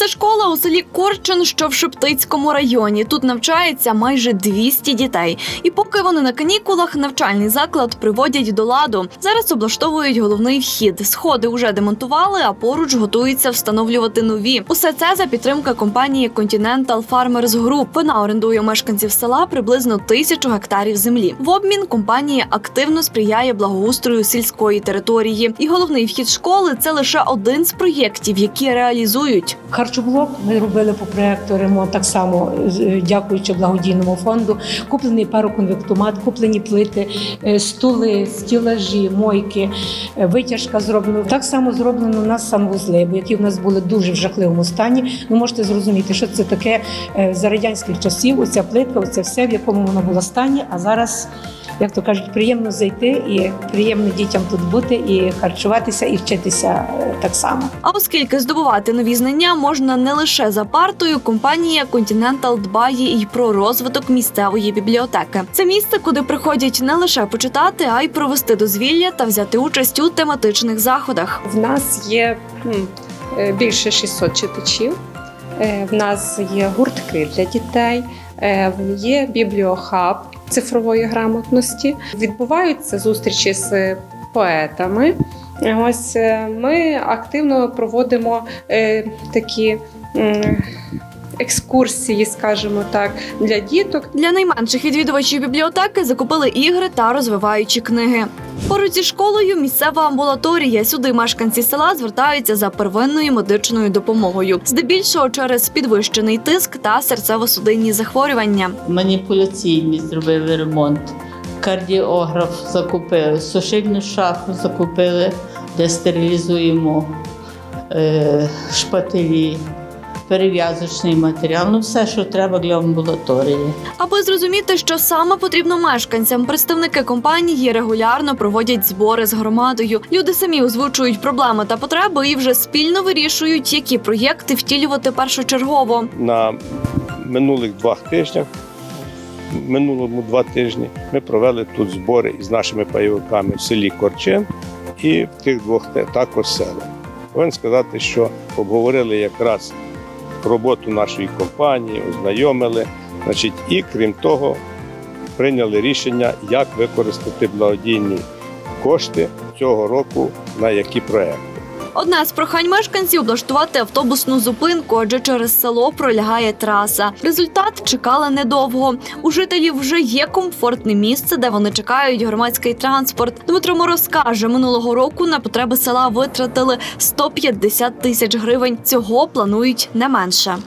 Це школа у селі Корчин, що в Шептицькому районі. Тут навчається майже 200 дітей. І поки вони на канікулах, навчальний заклад приводять до ладу. Зараз облаштовують головний вхід. Сходи вже демонтували, а поруч готуються встановлювати нові. Усе це за підтримки компанії Continental Farmers Group. Вона орендує мешканців села приблизно тисячу гектарів землі. В обмін компанія активно сприяє благоустрою сільської території. І головний вхід школи це лише один з проєктів, які реалізують. Харчоблок ми робили по проекту ремонт так само, е, дякуючи благодійному фонду. Куплений пароконвектомат, куплені плити, е, стули, стілажі, мойки, е, витяжка зроблена. Так само зроблено у нас санвузли, які в нас були дуже в жахливому стані. Ви можете зрозуміти, що це таке за радянських часів. Оця плитка, оце все, в якому вона була стані. А зараз, як то кажуть, приємно зайти і приємно дітям тут бути, і харчуватися, і вчитися е, так само. А оскільки здобувати нові знання можна не лише за партою, компанія Continental дбає і про розвиток місцевої бібліотеки. Це місце, куди приходять не лише почитати, а й провести дозвілля та взяти участь у тематичних заходах. В нас є е, більше 600 читачів. Е, В нас є гуртки для дітей, е, є бібліохаб цифрової грамотності. Відбуваються зустрічі з поетами. Ось е, ми активно проводимо такі екскурсії, скажімо так, для діток. Для найменших відвідувачів бібліотеки закупили ігри та розвиваючі книги. Поруч зі школою місцева амбулаторія. Сюди мешканці села звертаються за первинною медичною допомогою, здебільшого через підвищений тиск та серцево-судинні захворювання. маніпуляційний зробили ремонт. Кардіограф закупили, сушильну шафу закупили, де стерилізуємо е, шпателі, перев'язочний матеріал, ну все, що треба для амбулаторії. Аби зрозуміти, що саме потрібно мешканцям, представники компанії регулярно проводять збори з громадою. Люди самі озвучують проблеми та потреби і вже спільно вирішують, які проєкти втілювати першочергово. на минулих двох тижнях, минулому два тижні, ми провели тут збори із нашими пайовиками в селі Корчин і в тих двох також селах. Повинен сказати, що обговорили якраз роботу нашої компанії, ознайомили. Значить, і крім того, прийняли рішення, як використати благодійні кошти цього року на які проекти. Одне з прохань мешканців облаштувати автобусну зупинку, адже через село пролягає траса. Результат чекали недовго. У жителів вже є комфортне місце, де вони чекають громадський транспорт. Дмитро Мороз каже, минулого року на потреби села витратили 150 тисяч гривень. Цього планують не менше.